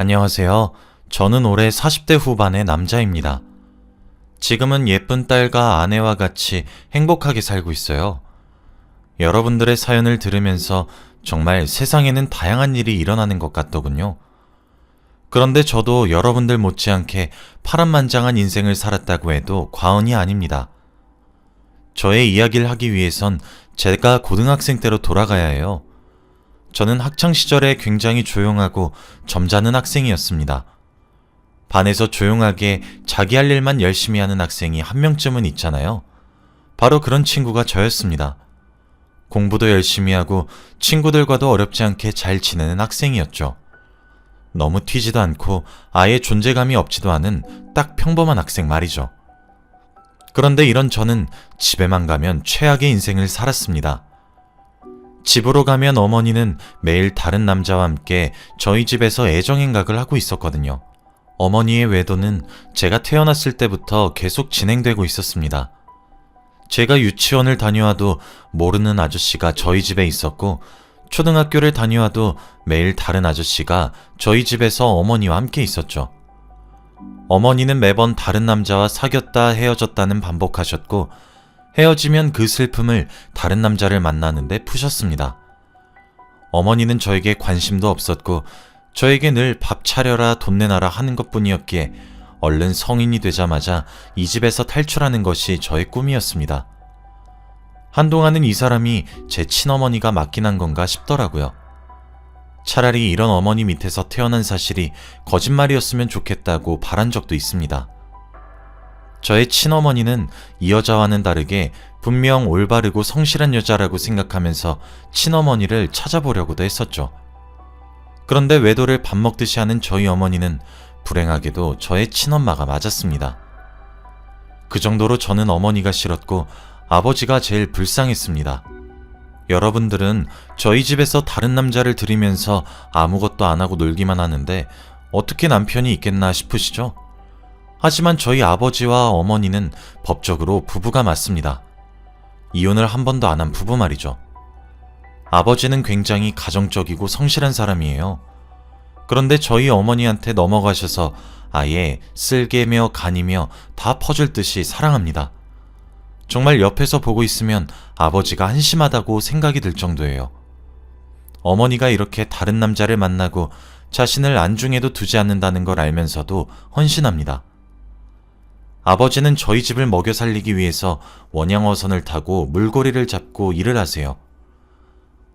안녕하세요. 저는 올해 40대 후반의 남자입니다. 지금은 예쁜 딸과 아내와 같이 행복하게 살고 있어요. 여러분들의 사연을 들으면서 정말 세상에는 다양한 일이 일어나는 것 같더군요. 그런데 저도 여러분들 못지않게 파란만장한 인생을 살았다고 해도 과언이 아닙니다. 저의 이야기를 하기 위해선 제가 고등학생 때로 돌아가야 해요. 저는 학창시절에 굉장히 조용하고 점잖은 학생이었습니다. 반에서 조용하게 자기 할 일만 열심히 하는 학생이 한 명쯤은 있잖아요. 바로 그런 친구가 저였습니다. 공부도 열심히 하고 친구들과도 어렵지 않게 잘 지내는 학생이었죠. 너무 튀지도 않고 아예 존재감이 없지도 않은 딱 평범한 학생 말이죠. 그런데 이런 저는 집에만 가면 최악의 인생을 살았습니다. 집으로 가면 어머니는 매일 다른 남자와 함께 저희 집에서 애정행각을 하고 있었거든요. 어머니의 외도는 제가 태어났을 때부터 계속 진행되고 있었습니다. 제가 유치원을 다녀와도 모르는 아저씨가 저희 집에 있었고, 초등학교를 다녀와도 매일 다른 아저씨가 저희 집에서 어머니와 함께 있었죠. 어머니는 매번 다른 남자와 사귀었다 헤어졌다는 반복하셨고, 헤어지면 그 슬픔을 다른 남자를 만나는데 푸셨습니다. 어머니는 저에게 관심도 없었고, 저에게 늘 밥 차려라 돈 내놔라 하는 것 뿐이었기에 얼른 성인이 되자마자 이 집에서 탈출하는 것이 저의 꿈이었습니다. 한동안은 이 사람이 제 친어머니가 맞긴 한 건가 싶더라고요. 차라리 이런 어머니 밑에서 태어난 사실이 거짓말이었으면 좋겠다고 바란 적도 있습니다. 저의 친어머니는 이 여자와는 다르게 분명 올바르고 성실한 여자라고 생각하면서 친어머니를 찾아보려고도 했었죠. 그런데 외도를 밥 먹듯이 하는 저희 어머니는 불행하게도 저의 친엄마가 맞았습니다. 그 정도로 저는 어머니가 싫었고 아버지가 제일 불쌍했습니다. 여러분들은 저희 집에서 다른 남자를 들이면서 아무것도 안 하고 놀기만 하는데 어떻게 남편이 있겠나 싶으시죠? 하지만 저희 아버지와 어머니는 법적으로 부부가 맞습니다. 이혼을 한 번도 안 한 부부 말이죠. 아버지는 굉장히 가정적이고 성실한 사람이에요. 그런데 저희 어머니한테 넘어가셔서 아예 쓸개며 간이며 다 퍼줄 듯이 사랑합니다. 정말 옆에서 보고 있으면 아버지가 한심하다고 생각이 들 정도예요. 어머니가 이렇게 다른 남자를 만나고 자신을 안중에도 두지 않는다는 걸 알면서도 헌신합니다. 아버지는 저희 집을 먹여 살리기 위해서 원양어선을 타고 물고리를 잡고 일을 하세요.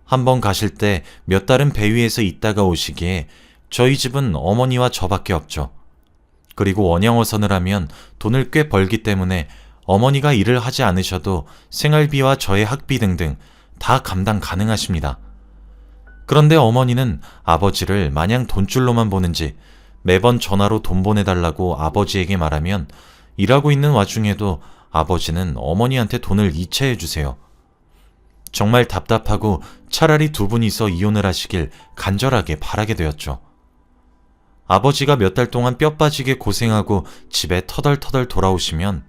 한번 가실 때 몇 달은 배 위에서 있다가 오시기에 저희 집은 어머니와 저밖에 없죠. 그리고 원양어선을 하면 돈을 꽤 벌기 때문에 어머니가 일을 하지 않으셔도 생활비와 저의 학비 등등 다 감당 가능하십니다. 그런데 어머니는 아버지를 마냥 돈줄로만 보는지 매번 전화로 돈 보내달라고 아버지에게 말하면 일하고 있는 와중에도 아버지는 어머니한테 돈을 이체해 주세요. 정말 답답하고 차라리 두 분이서 이혼을 하시길 간절하게 바라게 되었죠. 아버지가 몇 달 동안 뼈 빠지게 고생하고 집에 터덜터덜 돌아오시면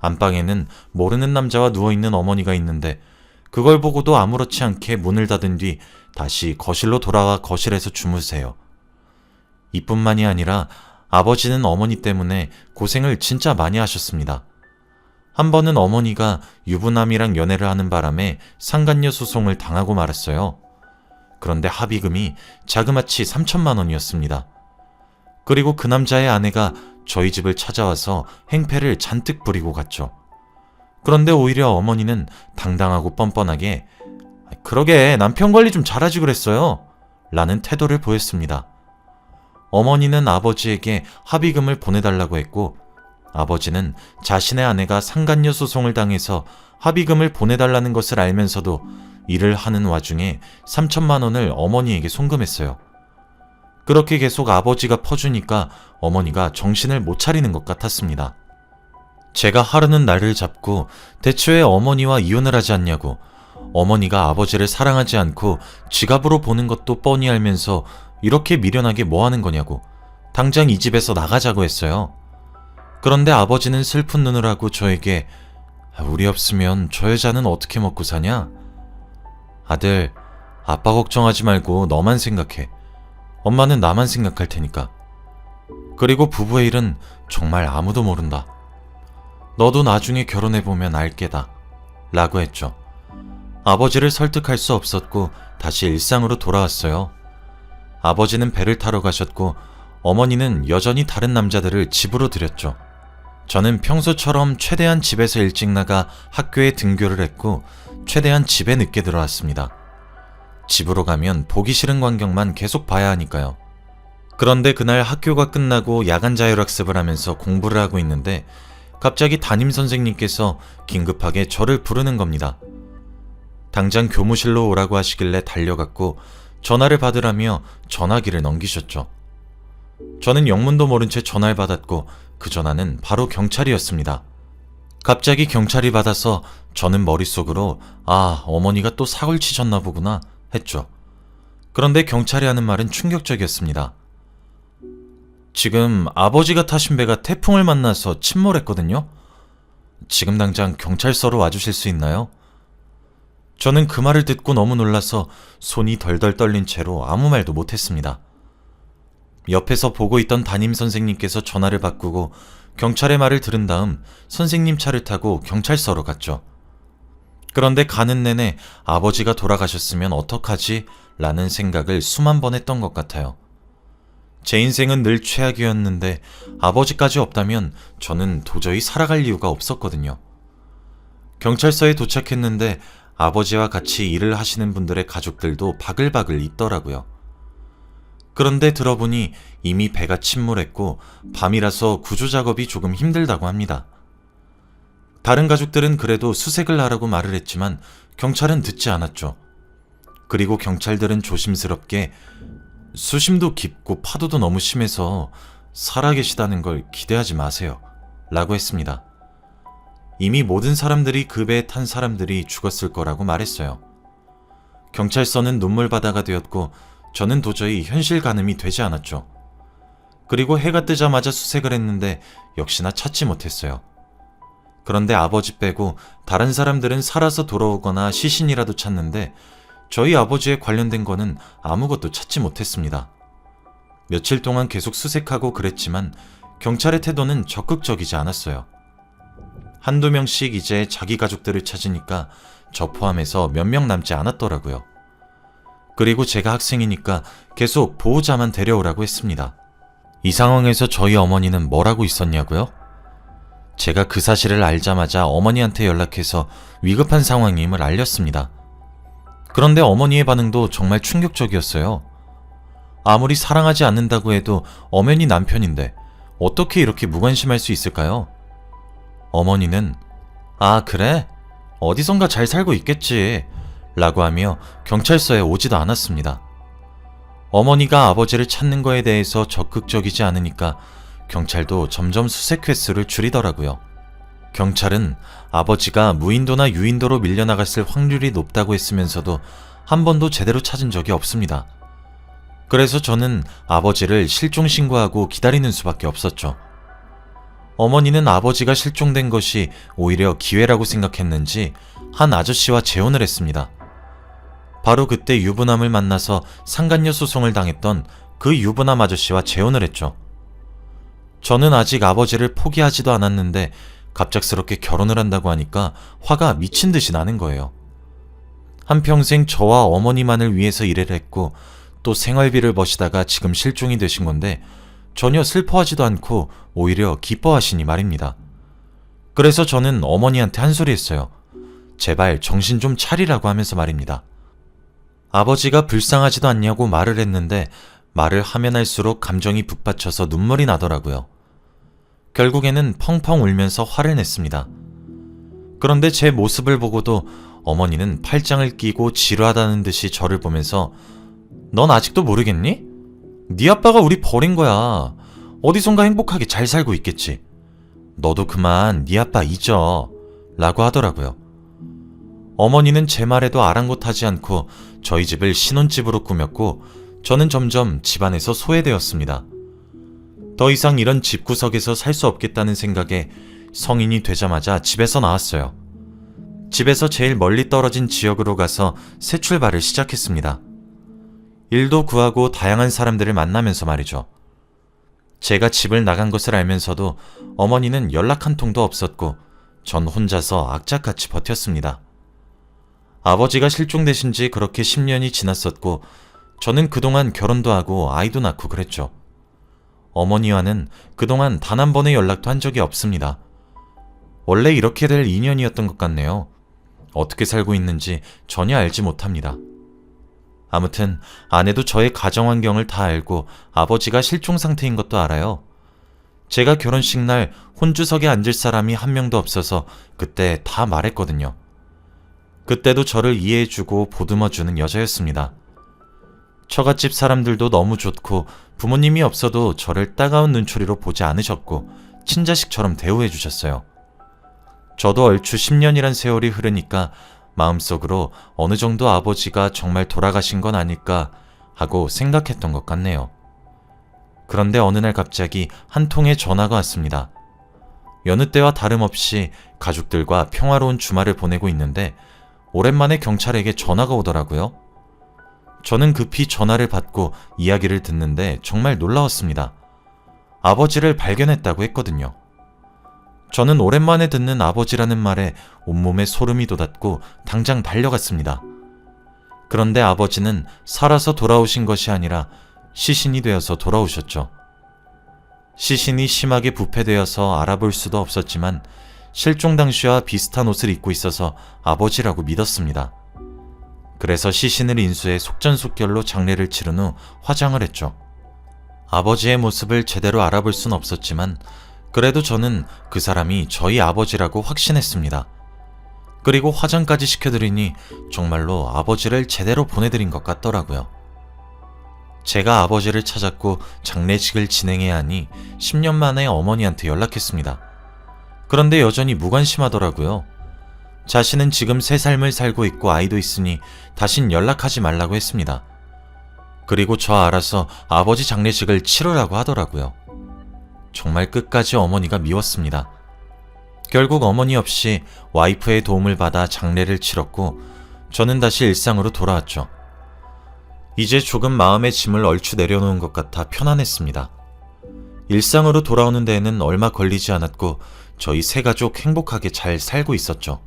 안방에는 모르는 남자와 누워있는 어머니가 있는데 그걸 보고도 아무렇지 않게 문을 닫은 뒤 다시 거실로 돌아와 거실에서 주무세요. 이뿐만이 아니라 아버지는 어머니 때문에 고생을 진짜 많이 하셨습니다. 한 번은 어머니가 유부남이랑 연애를 하는 바람에 상간녀 소송을 당하고 말았어요. 그런데 합의금이 자그마치 3천만 원이었습니다. 그리고 그 남자의 아내가 저희 집을 찾아와서 행패를 잔뜩 부리고 갔죠. 그런데 오히려 어머니는 당당하고 뻔뻔하게 그러게 남편 관리 좀 잘하지 그랬어요. 라는 태도를 보였습니다. 어머니는 아버지에게 합의금을 보내달라고 했고 아버지는 자신의 아내가 상간녀 소송을 당해서 합의금을 보내달라는 것을 알면서도 일을 하는 와중에 3천만 원을 어머니에게 송금했어요. 그렇게 계속 아버지가 퍼주니까 어머니가 정신을 못 차리는 것 같았습니다. 제가 하루는 날을 잡고 대체 어머니와 이혼을 하지 않냐고 어머니가 아버지를 사랑하지 않고 지갑으로 보는 것도 뻔히 알면서 이렇게 미련하게 뭐 하는 거냐고 당장 이 집에서 나가자고 했어요. 그런데 아버지는 슬픈 눈을 하고 저에게 우리 없으면 저 여자는 어떻게 먹고 사냐? 아들, 아빠 걱정하지 말고 너만 생각해. 엄마는 나만 생각할 테니까. 그리고 부부의 일은 정말 아무도 모른다. 너도 나중에 결혼해보면 알게다. 라고 했죠. 아버지를 설득할 수 없었고 다시 일상으로 돌아왔어요. 아버지는 배를 타러 가셨고 어머니는 여전히 다른 남자들을 집으로 들였죠. 저는 평소처럼 최대한 집에서 일찍 나가 학교에 등교를 했고 최대한 집에 늦게 들어왔습니다. 집으로 가면 보기 싫은 광경만 계속 봐야 하니까요. 그런데 그날 학교가 끝나고 야간 자율학습을 하면서 공부를 하고 있는데 갑자기 담임 선생님께서 긴급하게 저를 부르는 겁니다. 당장 교무실로 오라고 하시길래 달려갔고 전화를 받으라며 전화기를 넘기셨죠. 저는 영문도 모른 채 전화를 받았고 그 전화는 바로 경찰이었습니다. 갑자기 경찰이 받아서 저는 머릿속으로 아, 어머니가 또 사고를 치셨나 보구나 했죠. 그런데 경찰이 하는 말은 충격적이었습니다. 지금 아버지가 타신 배가 태풍을 만나서 침몰했거든요. 지금 당장 경찰서로 와주실 수 있나요? 저는 그 말을 듣고 너무 놀라서 손이 덜덜 떨린 채로 아무 말도 못했습니다. 옆에서 보고 있던 담임 선생님께서 전화를 바꾸고 경찰의 말을 들은 다음 선생님 차를 타고 경찰서로 갔죠. 그런데 가는 내내 아버지가 돌아가셨으면 어떡하지? 라는 생각을 수만 번 했던 것 같아요. 제 인생은 늘 최악이었는데 아버지까지 없다면 저는 도저히 살아갈 이유가 없었거든요. 경찰서에 도착했는데 아버지와 같이 일을 하시는 분들의 가족들도 바글바글 있더라고요. 그런데 들어보니 이미 배가 침몰했고 밤이라서 구조 작업이 조금 힘들다고 합니다. 다른 가족들은 그래도 수색을 하라고 말을 했지만 경찰은 듣지 않았죠. 그리고 경찰들은 조심스럽게 수심도 깊고 파도도 너무 심해서 살아계시다는 걸 기대하지 마세요. 라고 했습니다. 이미 모든 사람들이 그 배에 탄 사람들이 죽었을 거라고 말했어요. 경찰서는 눈물바다가 되었고 저는 도저히 현실 가늠이 되지 않았죠. 그리고 해가 뜨자마자 수색을 했는데 역시나 찾지 못했어요. 그런데 아버지 빼고 다른 사람들은 살아서 돌아오거나 시신이라도 찾는데 저희 아버지에 관련된 거는 아무것도 찾지 못했습니다. 며칠 동안 계속 수색하고 그랬지만 경찰의 태도는 적극적이지 않았어요. 한두 명씩 이제 자기 가족들을 찾으니까 저 포함해서 몇 명 남지 않았더라고요. 그리고 제가 학생이니까 계속 보호자만 데려오라고 했습니다. 이 상황에서 저희 어머니는 뭐라고 있었냐고요? 제가 그 사실을 알자마자 어머니한테 연락해서 위급한 상황임을 알렸습니다. 그런데 어머니의 반응도 정말 충격적이었어요. 아무리 사랑하지 않는다고 해도 엄연히 남편인데 어떻게 이렇게 무관심할 수 있을까요? 어머니는 아, 그래? 어디선가 잘 살고 있겠지. 라고 하며 경찰서에 오지도 않았습니다. 어머니가 아버지를 찾는 거에 대해서 적극적이지 않으니까 경찰도 점점 수색 횟수를 줄이더라고요. 경찰은 아버지가 무인도나 유인도로 밀려나갔을 확률이 높다고 했으면서도 한 번도 제대로 찾은 적이 없습니다. 그래서 저는 아버지를 실종 신고하고 기다리는 수밖에 없었죠. 어머니는 아버지가 실종된 것이 오히려 기회라고 생각했는지 한 아저씨와 재혼을 했습니다. 바로 그때 유부남을 만나서 상간녀 소송을 당했던 그 유부남 아저씨와 재혼을 했죠. 저는 아직 아버지를 포기하지도 않았는데 갑작스럽게 결혼을 한다고 하니까 화가 미친 듯이 나는 거예요. 한평생 저와 어머니만을 위해서 일을 했고 또 생활비를 버시다가 지금 실종이 되신 건데 전혀 슬퍼하지도 않고 오히려 기뻐하시니 말입니다. 그래서 저는 어머니한테 한 소리 했어요. 제발 정신 좀 차리라고 하면서 말입니다. 아버지가 불쌍하지도 않냐고 말을 했는데 말을 하면 할수록 감정이 북받쳐서 눈물이 나더라고요. 결국에는 펑펑 울면서 화를 냈습니다. 그런데 제 모습을 보고도 어머니는 팔짱을 끼고 지루하다는 듯이 저를 보면서 넌 아직도 모르겠니? 네 아빠가 우리 버린 거야. 어디선가 행복하게 잘 살고 있겠지. 너도 그만 네 아빠 잊어. 라고 하더라고요. 어머니는 제 말에도 아랑곳하지 않고 저희 집을 신혼집으로 꾸몄고 저는 점점 집안에서 소외되었습니다. 더 이상 이런 집구석에서 살 수 없겠다는 생각에 성인이 되자마자 집에서 나왔어요. 집에서 제일 멀리 떨어진 지역으로 가서 새 출발을 시작했습니다. 일도 구하고 다양한 사람들을 만나면서 말이죠. 제가 집을 나간 것을 알면서도 어머니는 연락 한 통도 없었고 전 혼자서 악착같이 버텼습니다. 아버지가 실종되신 지 그렇게 10년이 지났었고 저는 그동안 결혼도 하고 아이도 낳고 그랬죠. 어머니와는 그동안 단 한 번의 연락도 한 적이 없습니다. 원래 이렇게 될 인연이었던 것 같네요. 어떻게 살고 있는지 전혀 알지 못합니다. 아무튼 아내도 저의 가정 환경을 다 알고 아버지가 실종 상태인 것도 알아요. 제가 결혼식 날 혼주석에 앉을 사람이 한 명도 없어서 그때 다 말했거든요. 그때도 저를 이해해주고 보듬어주는 여자였습니다. 처갓집 사람들도 너무 좋고 부모님이 없어도 저를 따가운 눈초리로 보지 않으셨고 친자식처럼 대우해 주셨어요. 저도 얼추 10년이란 세월이 흐르니까 마음속으로 어느 정도 아버지가 정말 돌아가신 건 아닐까 하고 생각했던 것 같네요. 그런데 어느 날 갑자기 한 통의 전화가 왔습니다. 여느 때와 다름없이 가족들과 평화로운 주말을 보내고 있는데 오랜만에 경찰에게 전화가 오더라고요. 저는 급히 전화를 받고 이야기를 듣는데 정말 놀라웠습니다. 아버지를 발견했다고 했거든요. 저는 오랜만에 듣는 아버지라는 말에 온몸에 소름이 돋았고 당장 달려갔습니다. 그런데 아버지는 살아서 돌아오신 것이 아니라 시신이 되어서 돌아오셨죠. 시신이 심하게 부패되어서 알아볼 수도 없었지만 실종 당시와 비슷한 옷을 입고 있어서 아버지라고 믿었습니다. 그래서 시신을 인수해 속전속결로 장례를 치른 후 화장을 했죠. 아버지의 모습을 제대로 알아볼 순 없었지만 그래도 저는 그 사람이 저희 아버지라고 확신했습니다. 그리고 화장까지 시켜드리니 정말로 아버지를 제대로 보내드린 것 같더라고요. 제가 아버지를 찾았고 장례식을 진행해야 하니 10년 만에 어머니한테 연락했습니다. 그런데 여전히 무관심하더라고요. 자신은 지금 새 삶을 살고 있고 아이도 있으니 다신 연락하지 말라고 했습니다. 그리고 저 알아서 아버지 장례식을 치르라고 하더라고요. 정말 끝까지 어머니가 미웠습니다. 결국 어머니 없이 와이프의 도움을 받아 장례를 치렀고 저는 다시 일상으로 돌아왔죠. 이제 조금 마음의 짐을 얼추 내려놓은 것 같아 편안했습니다. 일상으로 돌아오는 데에는 얼마 걸리지 않았고 저희 세 가족 행복하게 잘 살고 있었죠.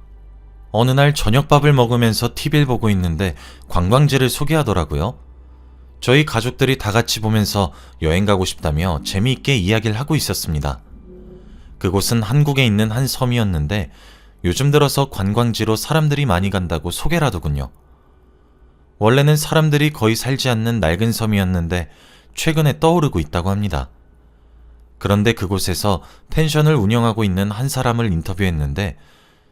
어느 날 저녁밥을 먹으면서 TV를 보고 있는데 관광지를 소개하더라고요. 저희 가족들이 다 같이 보면서 여행 가고 싶다며 재미있게 이야기를 하고 있었습니다. 그곳은 한국에 있는 한 섬이었는데 요즘 들어서 관광지로 사람들이 많이 간다고 소개를 하더군요. 원래는 사람들이 거의 살지 않는 낡은 섬이었는데 최근에 떠오르고 있다고 합니다. 그런데 그곳에서 펜션을 운영하고 있는 한 사람을 인터뷰했는데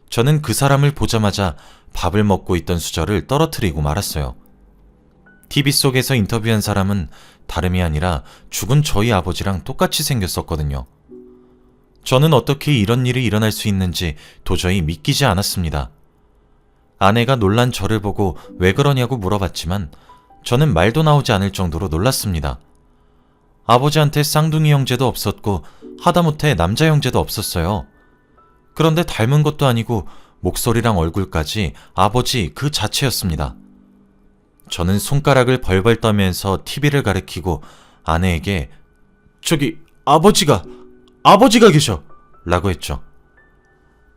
저는 그 사람을 보자마자 밥을 먹고 있던 수저를 떨어뜨리고 말았어요. TV 속에서 인터뷰한 사람은 다름이 아니라 죽은 저희 아버지랑 똑같이 생겼었거든요. 저는 어떻게 이런 일이 일어날 수 있는지 도저히 믿기지 않았습니다. 아내가 놀란 저를 보고 왜 그러냐고 물어봤지만 저는 말도 나오지 않을 정도로 놀랐습니다. 아버지한테 쌍둥이 형제도 없었고 하다못해 남자 형제도 없었어요. 그런데 닮은 것도 아니고 목소리랑 얼굴까지 아버지 그 자체였습니다. 저는 손가락을 벌벌 떠면서 TV를 가리키고 아내에게 저기 아버지가 아버지가 계셔 라고 했죠.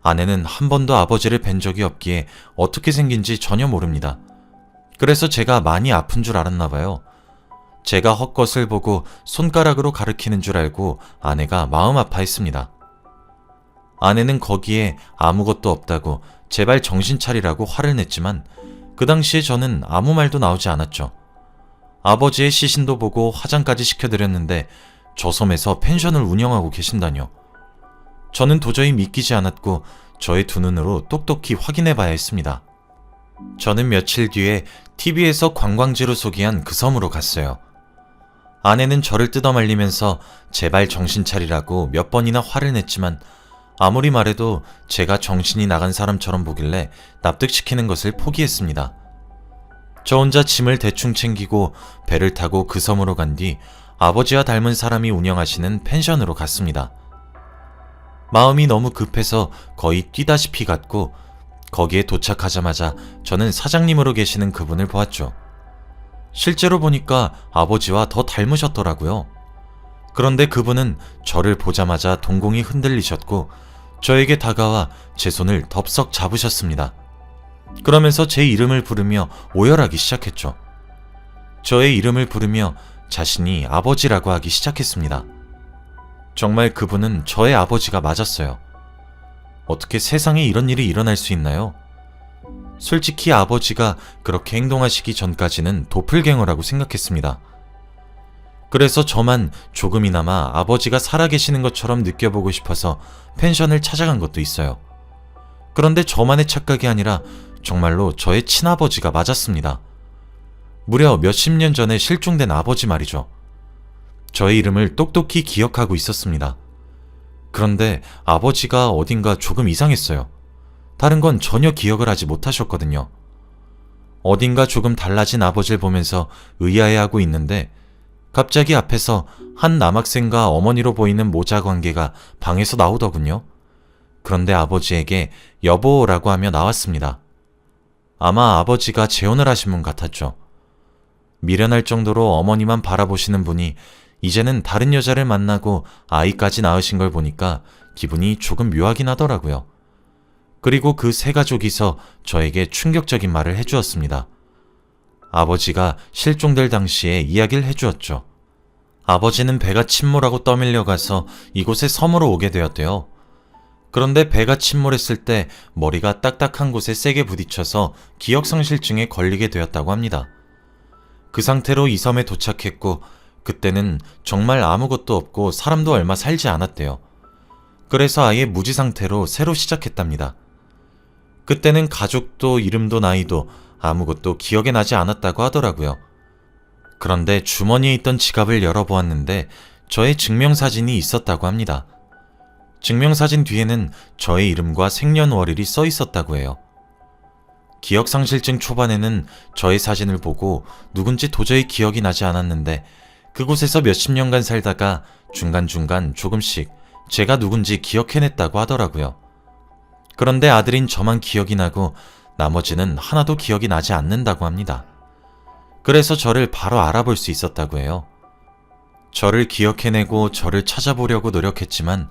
아내는 한 번도 아버지를 뵌 적이 없기에 어떻게 생긴지 전혀 모릅니다. 그래서 제가 많이 아픈 줄 알았나 봐요. 제가 헛것을 보고 손가락으로 가리키는 줄 알고 아내가 마음 아파했습니다. 아내는 거기에 아무것도 없다고 제발 정신 차리라고 화를 냈지만 그 당시에 저는 아무 말도 나오지 않았죠. 아버지의 시신도 보고 화장까지 시켜드렸는데 저 섬에서 펜션을 운영하고 계신다뇨. 저는 도저히 믿기지 않았고 저의 두 눈으로 똑똑히 확인해 봐야 했습니다. 저는 며칠 뒤에 TV에서 관광지로 소개한 그 섬으로 갔어요. 아내는 저를 뜯어말리면서 제발 정신 차리라고 몇 번이나 화를 냈지만 아무리 말해도 제가 정신이 나간 사람처럼 보길래 납득시키는 것을 포기했습니다. 저 혼자 짐을 대충 챙기고 배를 타고 그 섬으로 간 뒤 아버지와 닮은 사람이 운영하시는 펜션으로 갔습니다. 마음이 너무 급해서 거의 뛰다시피 갔고 거기에 도착하자마자 저는 사장님으로 계시는 그분을 보았죠. 실제로 보니까 아버지와 더 닮으셨더라고요. 그런데 그분은 저를 보자마자 동공이 흔들리셨고 저에게 다가와 제 손을 덥석 잡으셨습니다. 그러면서 제 이름을 부르며 오열하기 시작했죠. 저의 이름을 부르며 자신이 아버지라고 하기 시작했습니다. 정말 그분은 저의 아버지가 맞았어요. 어떻게 세상에 이런 일이 일어날 수 있나요? 솔직히 아버지가 그렇게 행동하시기 전까지는 도플갱어라고 생각했습니다. 그래서 저만 조금이나마 아버지가 살아계시는 것처럼 느껴보고 싶어서 펜션을 찾아간 것도 있어요. 그런데 저만의 착각이 아니라 정말로 저의 친아버지가 맞았습니다. 무려 몇십 년 전에 실종된 아버지 말이죠. 저의 이름을 똑똑히 기억하고 있었습니다. 그런데 아버지가 어딘가 조금 이상했어요. 다른 건 전혀 기억을 하지 못하셨거든요. 어딘가 조금 달라진 아버지를 보면서 의아해하고 있는데 갑자기 앞에서 한 남학생과 어머니로 보이는 모자 관계가 방에서 나오더군요. 그런데 아버지에게 여보라고 하며 나왔습니다. 아마 아버지가 재혼을 하신 분 같았죠. 미련할 정도로 어머니만 바라보시는 분이 이제는 다른 여자를 만나고 아이까지 낳으신 걸 보니까 기분이 조금 묘하긴 하더라고요. 그리고 그 세 가족이서 저에게 충격적인 말을 해주었습니다. 아버지가 실종될 당시에 이야기를 해주었죠. 아버지는 배가 침몰하고 떠밀려 가서 이곳에 섬으로 오게 되었대요. 그런데 배가 침몰했을 때 머리가 딱딱한 곳에 세게 부딪혀서 기억상실증에 걸리게 되었다고 합니다. 그 상태로 이 섬에 도착했고 그때는 정말 아무것도 없고 사람도 얼마 살지 않았대요. 그래서 아예 무지 상태로 새로 시작했답니다. 그때는 가족도 이름도 나이도 아무것도 기억에 나지 않았다고 하더라고요. 그런데 주머니에 있던 지갑을 열어보았는데 저의 증명사진이 있었다고 합니다. 증명사진 뒤에는 저의 이름과 생년월일이 써 있었다고 해요. 기억상실증 초반에는 저의 사진을 보고 누군지 도저히 기억이 나지 않았는데 그곳에서 몇십 년간 살다가 중간중간 조금씩 제가 누군지 기억해냈다고 하더라고요. 그런데 아들인 저만 기억이 나고 나머지는 하나도 기억이 나지 않는다고 합니다. 그래서 저를 바로 알아볼 수 있었다고 해요. 저를 기억해내고 저를 찾아보려고 노력했지만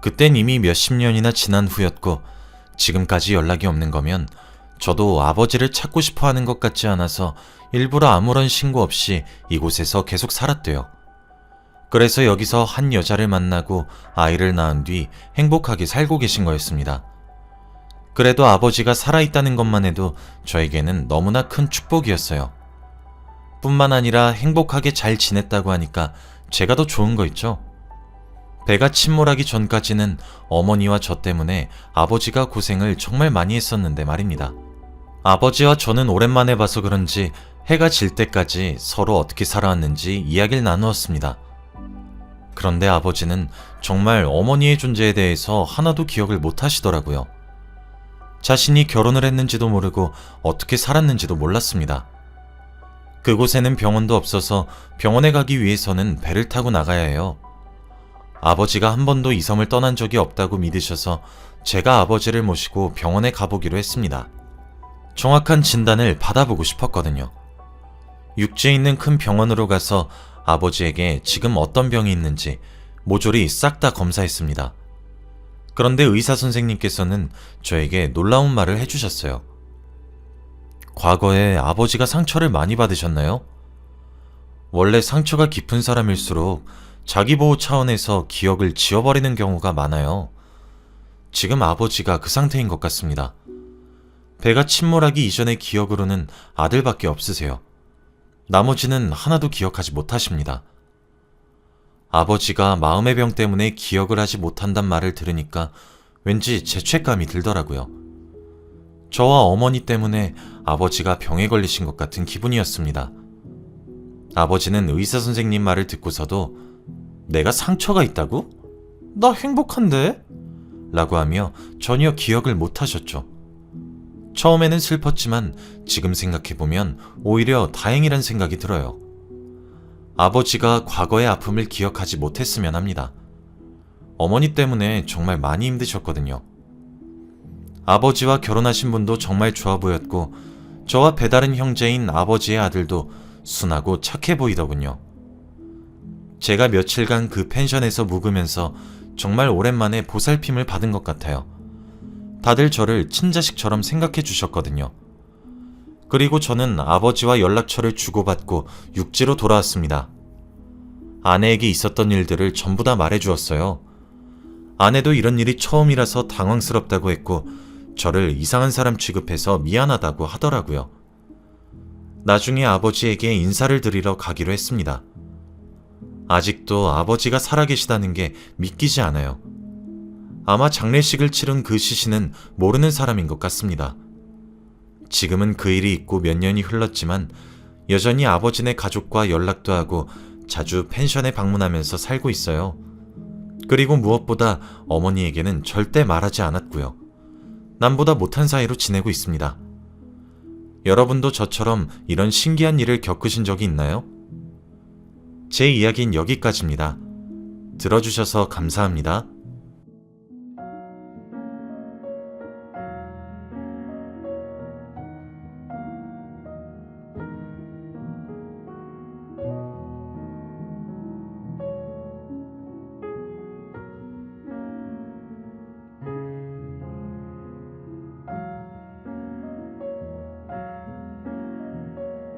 그땐 이미 몇십 년이나 지난 후였고 지금까지 연락이 없는 거면 저도 아버지를 찾고 싶어 하는 것 같지 않아서 일부러 아무런 신고 없이 이곳에서 계속 살았대요. 그래서 여기서 한 여자를 만나고 아이를 낳은 뒤 행복하게 살고 계신 거였습니다. 그래도 아버지가 살아있다는 것만 해도 저에게는 너무나 큰 축복이었어요. 뿐만 아니라 행복하게 잘 지냈다고 하니까 제가 더 좋은 거 있죠? 배가 침몰하기 전까지는 어머니와 저 때문에 아버지가 고생을 정말 많이 했었는데 말입니다. 아버지와 저는 오랜만에 봐서 그런지 해가 질 때까지 서로 어떻게 살아왔는지 이야기를 나누었습니다. 그런데 아버지는 정말 어머니의 존재에 대해서 하나도 기억을 못 하시더라고요. 자신이 결혼을 했는지도 모르고 어떻게 살았는지도 몰랐습니다. 그곳에는 병원도 없어서 병원에 가기 위해서는 배를 타고 나가야 해요. 아버지가 한 번도 이 섬을 떠난 적이 없다고 믿으셔서 제가 아버지를 모시고 병원에 가보기로 했습니다. 정확한 진단을 받아보고 싶었거든요. 육지에 있는 큰 병원으로 가서 아버지에게 지금 어떤 병이 있는지 모조리 싹 다 검사했습니다. 그런데 의사 선생님께서는 저에게 놀라운 말을 해주셨어요. 과거에 아버지가 상처를 많이 받으셨나요? 원래 상처가 깊은 사람일수록 자기 보호 차원에서 기억을 지워버리는 경우가 많아요. 지금 아버지가 그 상태인 것 같습니다. 배가 침몰하기 이전의 기억으로는 아들밖에 없으세요. 나머지는 하나도 기억하지 못하십니다. 아버지가 마음의 병 때문에 기억을 하지 못한단 말을 들으니까 왠지 죄책감이 들더라고요. 저와 어머니 때문에 아버지가 병에 걸리신 것 같은 기분이었습니다. 아버지는 의사 선생님 말을 듣고서도 내가 상처가 있다고? 나 행복한데? 라고 하며 전혀 기억을 못 하셨죠. 처음에는 슬펐지만 지금 생각해보면 오히려 다행이란 생각이 들어요. 아버지가 과거의 아픔을 기억하지 못했으면 합니다. 어머니 때문에 정말 많이 힘드셨거든요. 아버지와 결혼하신 분도 정말 좋아 보였고, 저와 배다른 형제인 아버지의 아들도 순하고 착해 보이더군요. 제가 며칠간 그 펜션에서 묵으면서 정말 오랜만에 보살핌을 받은 것 같아요. 다들 저를 친자식처럼 생각해 주셨거든요. 그리고 저는 아버지와 연락처를 주고받고 육지로 돌아왔습니다. 아내에게 있었던 일들을 전부 다 말해 주었어요. 아내도 이런 일이 처음이라서 당황스럽다고 했고, 저를 이상한 사람 취급해서 미안하다고 하더라고요. 나중에 아버지에게 인사를 드리러 가기로 했습니다. 아직도 아버지가 살아계시다는 게 믿기지 않아요. 아마 장례식을 치른 그 시신은 모르는 사람인 것 같습니다. 지금은 그 일이 있고 몇 년이 흘렀지만 여전히 아버지네 가족과 연락도 하고 자주 펜션에 방문하면서 살고 있어요. 그리고 무엇보다 어머니에게는 절대 말하지 않았고요. 남보다 못한 사이로 지내고 있습니다. 여러분도 저처럼 이런 신기한 일을 겪으신 적이 있나요? 제 이야기는 여기까지입니다. 들어주셔서 감사합니다.